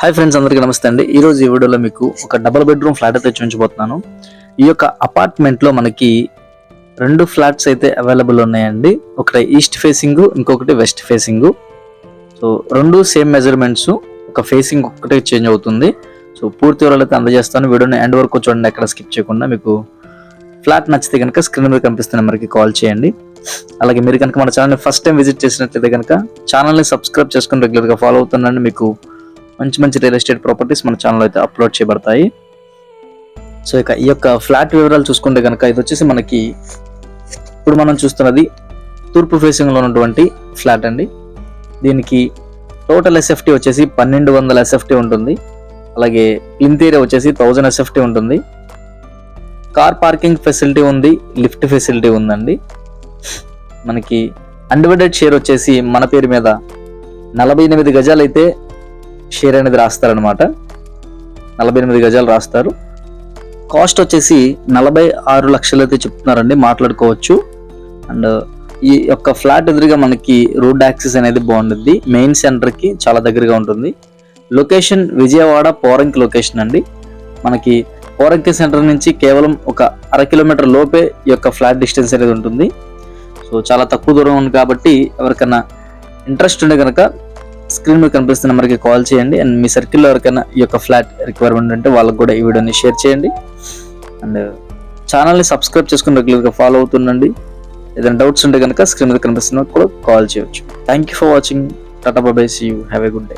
Hi friends అందరికీ నమస్తే అండి. ఈరోజు ఈ వీడియోలో మీకు ఒక డబుల్ బెడ్రూమ్ ఫ్లాట్ అయితే చూపించబోతున్నాను. ఈ యొక్క అపార్ట్మెంట్లో మనకి రెండు ఫ్లాట్స్ అయితే అవైలబుల్ ఉన్నాయండి. ఒకటి ఈస్ట్ ఫేసింగ్ ఇంకొకటి వెస్ట్ ఫేసింగ్ సో రెండు సేమ్ మెజర్మెంట్స్ ఒక ఫేసింగ్ ఒకటే చేంజ్ అవుతుంది. సో పూర్తి వివరాలు అయితే అందజేస్తాను. వీడియోని ఎండ్ వరకు చూడండి ఎక్కడ స్కిప్ చేయకుండా మీకు ఫ్లాట్ నచ్చితే కనుక స్క్రీన్ మీద కనిపిస్తున్న నెంబర్కి కాల్ చేయండి. అలాగే మీరు కనుక మన ఛానల్ని ఫస్ట్ టైం విజిట్ చేసినట్లయితే కనుక ఛానల్ని సబ్స్క్రైబ్ చేసుకుని రెగ్యులర్గా ఫాలో అవుతుండండి. మీకు మంచి మంచి రియల్ ఎస్టేట్ ప్రాపర్టీస్ మన ఛానల్ అయితే అప్లోడ్ చేయబడతాయి. సో ఇక ఈ యొక్క ఫ్లాట్ వివరాలు చూసుకుంటే కనుక ఇది వచ్చేసి మనకి ఇప్పుడు మనం చూస్తున్నది తూర్పు ఫేసింగ్లో ఉన్నటువంటి ఫ్లాట్ అండి. దీనికి టోటల్ ఎస్ఎఫ్టీ వచ్చేసి పన్నెండు వందల ఎస్ఎఫ్టీ ఉంటుంది. అలాగే ఇంటీరియర్ వచ్చేసి థౌజండ్ ఎస్ఎఫ్టీ ఉంటుంది. కార్ పార్కింగ్ ఫెసిలిటీ ఉంది లిఫ్ట్ ఫెసిలిటీ ఉందండి. మనకి అన్డివైడెడ్ షేర్ వచ్చేసి మన పేరు మీద నలభై ఎనిమిది గజాలు అయితే షేర్ అనేది రాస్తారనమాట నలభై ఎనిమిది గజాలు రాస్తారు. కాస్ట్ వచ్చేసి నలభై ఆరు లక్షలు అయితే చెప్తున్నారండి మాట్లాడుకోవచ్చు. అండ్ ఈ యొక్క ఫ్లాట్ ఎదురుగా మనకి రోడ్ యాక్సెస్ అనేది బాగుంటుంది. మెయిన్ సెంటర్కి చాలా దగ్గరగా ఉంటుంది. లొకేషన్ విజయవాడ పోరంకి లొకేషన్ అండి. మనకి పోరంకి సెంటర్ నుంచి కేవలం ఒక అర కిలోమీటర్ లోపే ఈ యొక్క ఫ్లాట్ డిస్టెన్స్ అనేది ఉంటుంది. సో చాలా తక్కువ దూరం ఉంది కాబట్టి ఎవరికైనా ఇంట్రెస్ట్ ఉంటే కనుక స్క్రీన్ మీద కనిపిస్తున్న నెంబర్కి కాల్ చేయండి. అండ్ మీ సర్కిల్లో ఎవరికైనా ఈ యొక్క ఫ్లాట్ రిక్వైర్మెంట్ ఉంటే వాళ్ళకి కూడా ఈ వీడియోని షేర్ చేయండి. అండ్ ఛానల్ని సబ్స్క్రైబ్ చేసుకుని రెగ్యులర్గా ఫాలో అవుతుండండి. ఏదైనా డౌట్స్ ఉంటే కనుక స్క్రీన్ మీద కనిపిస్తున్న కూడా కాల్ చేయొచ్చు. Thank you for watching tata bye bye see you have a good day